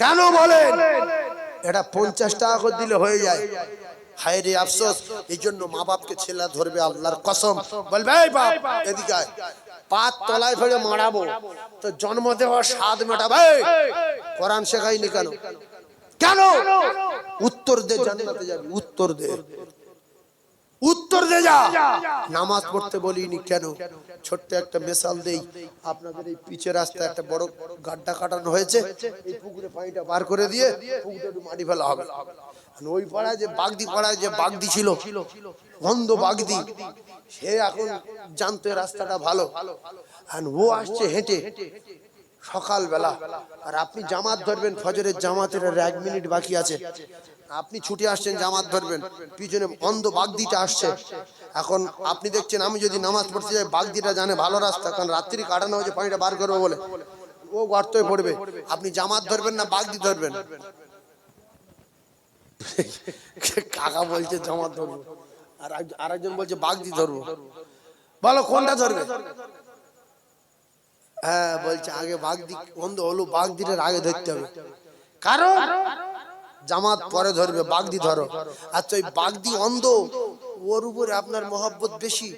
কেন বলেন? এটা পঞ্চাশ টাকা করে দিলে হয়ে যায়। হায় রে আফসোস এই জন্য মা বাপকে ছেলে ধরবে আল্লাহর কসম। বলবে, এই বাপ, এদিকে। পাত তলায় ফেলে মারাবো। তো জন্ম দেওয়ার স্বাদ মেটাবে। কোরআন শেখাইনি কেন? কেন? উত্তর দে, জান্নাতে যাবি। উত্তর দে। উত্তর দে যা। নামাজ পড়তে বলিনি কেন? ছোট্ট একটা মেশাল দেই। আপনাদের এই পিচের রাস্তায় একটা বড় গাড্ডা কাটানো হয়েছে। এই পুকুরে পানিটা বার করে দিয়ে পুকুরে একটু মাটি ফেলা হবে। ওই পাড়ায় যে বাগদি পাড়ায় যে বাগদি ছিল অন্ধ বাগদি সে এখন জানতো রাস্তাটা ভালো। আর ও আসছে হেঁটে। সকালবেলা। আর আপনি জামাত ধরবেন ফজরের জামাতের এক মিনিট বাকি আছে। আপনি ছুটে আসছেন, জামাত ধরবেন, পিছনে অন্ধ বাগদিটা আসছে। এখন আপনি দেখছেন, আমি যদি নামাজ পড়তে যাই, বাগদিটা জানে ভালো রাস্তা, কারণ রাত্রি কাটানো হয়েছে, পানিটা বার করব বলে। ও গর্তয় পড়বে। আপনি জামাত ধরবেন না, বাগদি ধরবেন? কাকা বলছে, জামাত ধরবো। আর আরেকজন বলছে, বাগদি ধরবো। বলো, কোনটা ধরবে? হ্যাঁ বলছে, আগে বাগদি, অন্ধ হলো, বাগদিটার আগে ধরতে হবে। কারণ? জামাত পরে ধরবে, বাগদি ধরো। আচ্ছা ওই বাগদি অন্ধ, ওর উপরে আপনার মহব্বত বেশি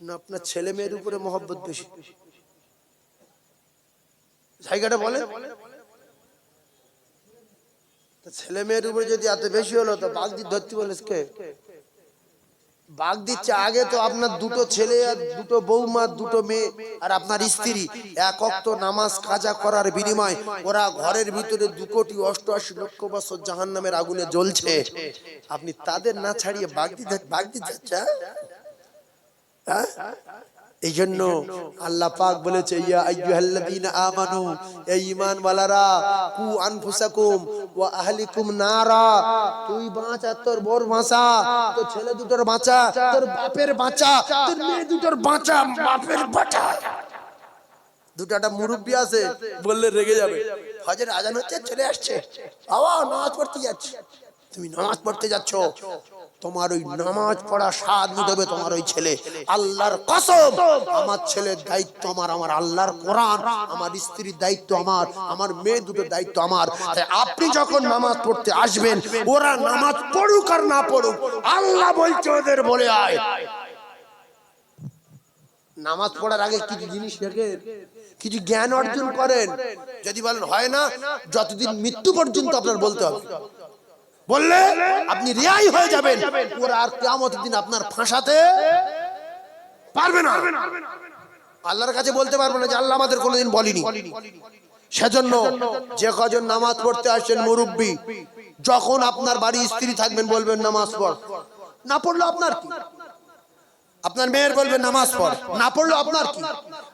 না আপনার ছেলে মেয়ের উপরে মহব্বত বেশি? জায়গাটা বলে ছেলে মেয়ের উপরে যদি এত বেশি হলো, তো বাগদি ধরতে বলিস কে? বাঘ দিচ্ছে আগে তো আপনার দুটো ছেলে আর দুটো বৌমা দুটো মেয়ে আর আপনার স্ত্রী। এক অক্ত নামাজ কাজা করার বিনিময় ওরা ঘরের ভিতরে দু কোটি অষ্টআশি লক্ষ বছর জাহান নামের আগুনে জ্বলছে। আপনি তাদের না ছাড়িয়ে বাঘ দিতে বাঘ দিতে যাচ্ছে? এই জন্য আল্লাহ পাক বলেছে কু আনফুসাকুম আহলিকুম নারা, তুই বাঁচা, তোর বোর বাঁচা, তোর ছেলে দুটোর বাঁচা, তোর বাপের বাঁচা, তোর মেয়ে দুটোর বাঁচা, বাপের বাঁচা। দুটাটা মুরব্বি আছে, বললে রেগে যাবে। হজের আজান হচ্ছে, চলে আসছে। বাবা, নামাজ পড়তে যাচ্ছে। তুমি নামাজ পড়তে যাচ্ছ। তোমার ওই নামাজ পড়া স্বাদ মিটাবে তোমার ওই ছেলে। আল্লাহর কসম, আমার ছেলের দায়িত্ব আমার আমার আল্লাহর কোরআন, আমার স্ত্রীর দায়িত্ব আমার আমার মেয়ে দুটোর দায়িত্ব আমার। আপনি যখন নামাজ পড়তে আসবেন, ওরা নামাজ পড়ুক আর না পড়ুক, আল্লাহ বলছে ওদের বলে আয়। নামাজ পড়ার আগে কিছু জিনিস দেখেন, কিছু জ্ঞান অর্জন করেন। যদি বলেন হয় না, যতদিন মৃত্যু পর্যন্ত আপনার বলতে হবে। বললে আপনি রেয়াই হয়ে যাবেন। ওরা আর কেমতের দিন আপনার ফাঁসাতে পারবে না। আল্লাহর কাছে বলতে পারবে না যে আল্লাহ আমাদের কোনোদিন বলিনি। সেজন্য যে কজন নামাজ পড়তে আসছেন মুরব্বী যখন আপনার বাড়ি স্ত্রী থাকবেন বলবেন নামাজ পড়। না পড়ল আপনার কি? আপনার মেয়ের বলবেন নামাজ পড়। না পড়ল আপনার কি?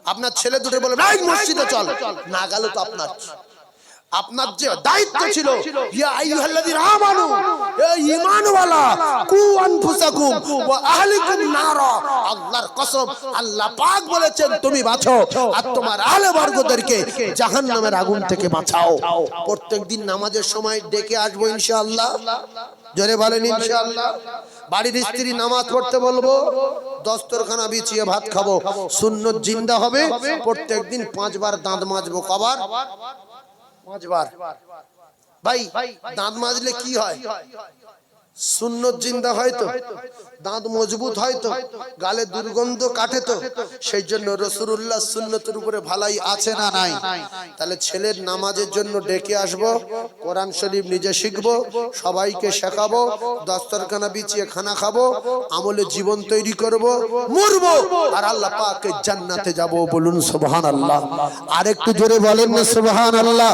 আপনার ছেলে দুটো বলবে "এই মসজিদে চল। না গেল তো আপনার কি? আপনার যে দায়িত্ব ছিল ইয়া আইয়ুহাল্লাযীনা আমানু এই ঈমানওয়ালা কু আনফুসাকুম ওয়া আহলিকুম নারা। আল্লাহর কসম আল্লাহ পাক বলেছেন তুমি বাঁচো আর তোমার আহলে বর্গদেরকে জাহান্নামের আগুন থেকে বাঁচাও। প্রত্যেকদিন নামাজের সময় ডেকে আসব ইনশাআল্লাহ। জোরে বলেন ইনশাআল্লাহ। বাড়ির স্ত্রী নামাজ পড়তে বলব দস্তরখানা বিছিয়ে ভাত খাব। সুন্নত জিন্দা হবে প্রত্যেকদিন পাঁচবার দাঁত মাজবো কবার। ভাই দাঁত মাজলে কি হয়? সুন্নত জিন্দা হয় তো দাঁত মজবুত হয় তো গালে দুর্গন্ধ কাটে তো সেই জন্য রসুল্লাহ সুন্নতের উপরে ভালাই আছে না নাই? তাহলে ছেলের নামাজের জন্য ডেকে আসব, কোরআন শরীফ নিজে শিখব, সবাইকে শেখাবো, দস্তরখানা বিছিয়ে খানা খাব, আমলে জীবন তৈরি করব, মরবো, আর আল্লাহ পাকে জান্নাতে যাব বলুন সুবহান আল্লাহ আর একটু জোরে বলেন না সুবহান আল্লাহ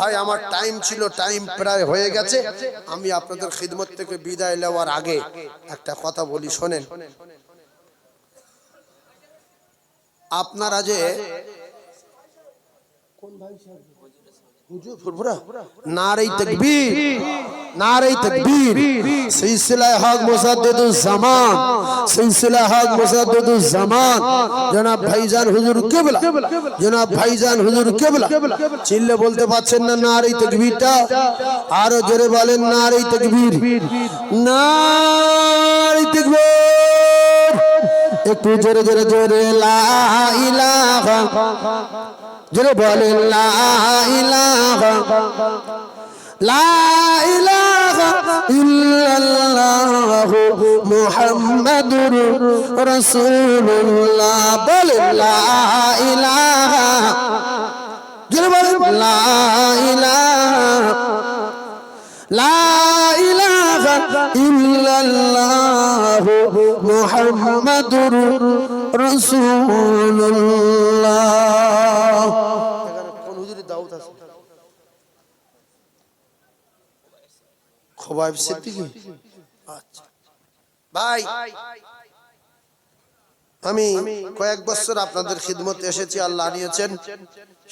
ভাই, আমার টাইম ছিল টাইম প্রায় হয়ে গেছে, আমি আপনাদের খিদমত থেকে বিদায় নেওয়ার আগে একটা কথা বলি শোনেন। আপনারা যে হুজুর ফুরফুরা নারে তাকবীর। নারে তাকবীর। সিলসিলা হক মুসাদ্দিদুজ জামান সিলসিলা হক মুসাদ্দিদুজ জামান। জনাব ভাইজান হুজুর কিবলা, জনাব ভাইজান হুজুর কিবলা। চিল্লে বলতে পারছেন না নারে তাকবীরটা? আরও জোরে বলেন নারে তাকবীর। নারে তাকবীর। একটু জোরে জোরে জোরে, লা ইলাহা। জোরে বলেন, লা ইলাহা। লা ইলাহা। ইল্লাল্লাহ মুহাম্মাদুর রাসূলুল্লাহ বলে লা ইলাহা জোরে বলেন লা ইলাহা লা ইলাহা ইল্লাল্লাহ মুহাম্মাদুর রাসূলুল্লাহ এখানে কোন হুজুরের দাওয়াত আছে খোবাইব সিদ্দিকী? আচ্ছা। ভাই, আমি কয়েক বছর আপনাদের খিদমতে এসেছি, আল্লাহ নিয়েছেন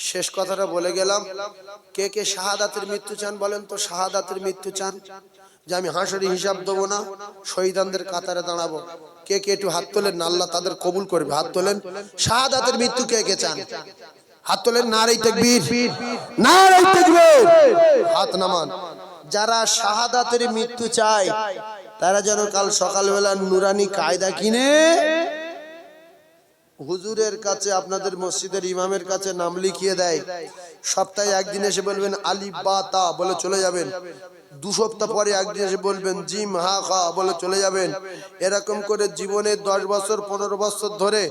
শেষ কথাটা বলে গেলাম। কে কে শাহাদাতের মৃত্যু চান বলেন তো? শাহাদাতের মৃত্যু চান যে আমি হাঁসড়ি হিসাব দেবো না, শহীদানদের কাতারে দাঁড়াবো। কে কে একটু হাত তোলেন না, আল্লাহ তাদের কবুল করবে। হাত তোলেন। শাহাদাতের মৃত্যু কে কে চান? হাত তোলেন নারী তেকবীর। নারী তেকবীর। হাত নামান। যারা শাহাদাতের মৃত্যু চায়, তারা যেন কাল সকালবেলা নুরানি কায়দা কিনে হুজুরের কাছে, আপনাদের মসজিদের ইমামের কাছে নাম লিখিয়ে দেয়। সপ্তাহে একদিন এসে বলবেন আলি বা তা বলে চলে যাবেন। দু সপ্তাহ পরে একদিন এসে বলবেন, জিম, হা, খা বলে চলে যাবেন। এরকম করে জীবনে দশ বছর, পনেরো বছর ধরে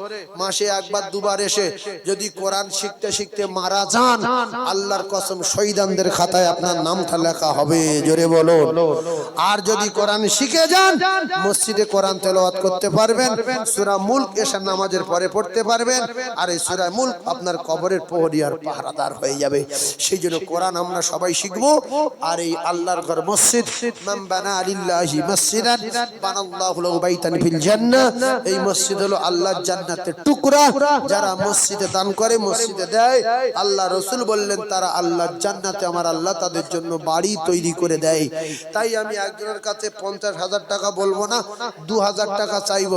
মাসে একবার, দুবার এসে যদি কোরআন শিখতে শিখতে মারা যান, আল্লাহর কসম শহীদানদের খাতায় আপনার নামটা লেখা হবে। জোরে বলো আর যদি কোরআন শিখে যান, মসজিদে কোরআন তেলাওয়াত করতে পারবেন, সূরা মুলক এশার নামাজের পরে পড়তে পারবেন, আর এই সূরা মুলক আপনার কবরের প্রহরী আর পাহারাদার হয়ে যাবে। সেই জন্য কোরআন আমরা সবাই শিখব, আর এই আল্লাহর ঘর মসজিদ, মান বানা মসজিদান লাহু বাইতান ফিল জান্নাহ। এই মসজিদ হলো আল্লাহর জান্নাতের টুকরা। যারা মসজিদে দান করে, মসজিদে দেয়, আল্লাহ রসুল বললেন, তারা আল্লাহর জান্নাতে আমার আল্লাহ তাদের জন্য বাড়ি তৈরি করে দেয়। তাই আমি একজনের কাছে পঞ্চাশ হাজার টাকা বলব না, দু হাজার টাকা চাইব।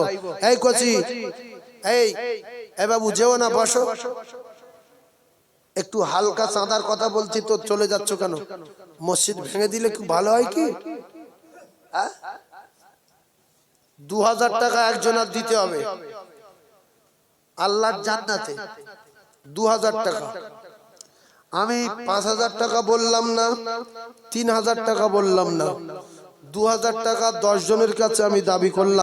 এই কচি, এই, এ বাবু যেও না, বসো। একটু হালকা চাঁদার কথা বলছি তো চলে যাচ্ছ কেন? মসজিদ ভেঙে দিলে খুব ভালো হয় কি? দু হাজার টাকা একজনের দিতে হবে। আল্লাহর জান্নাতে দু হাজার টাকা। আমি পাঁচ হাজার টাকা বললাম না, তিন হাজার টাকা বললাম না। দু হাজার টাকা দশ জনের কাছে আমি দাবি করলাম।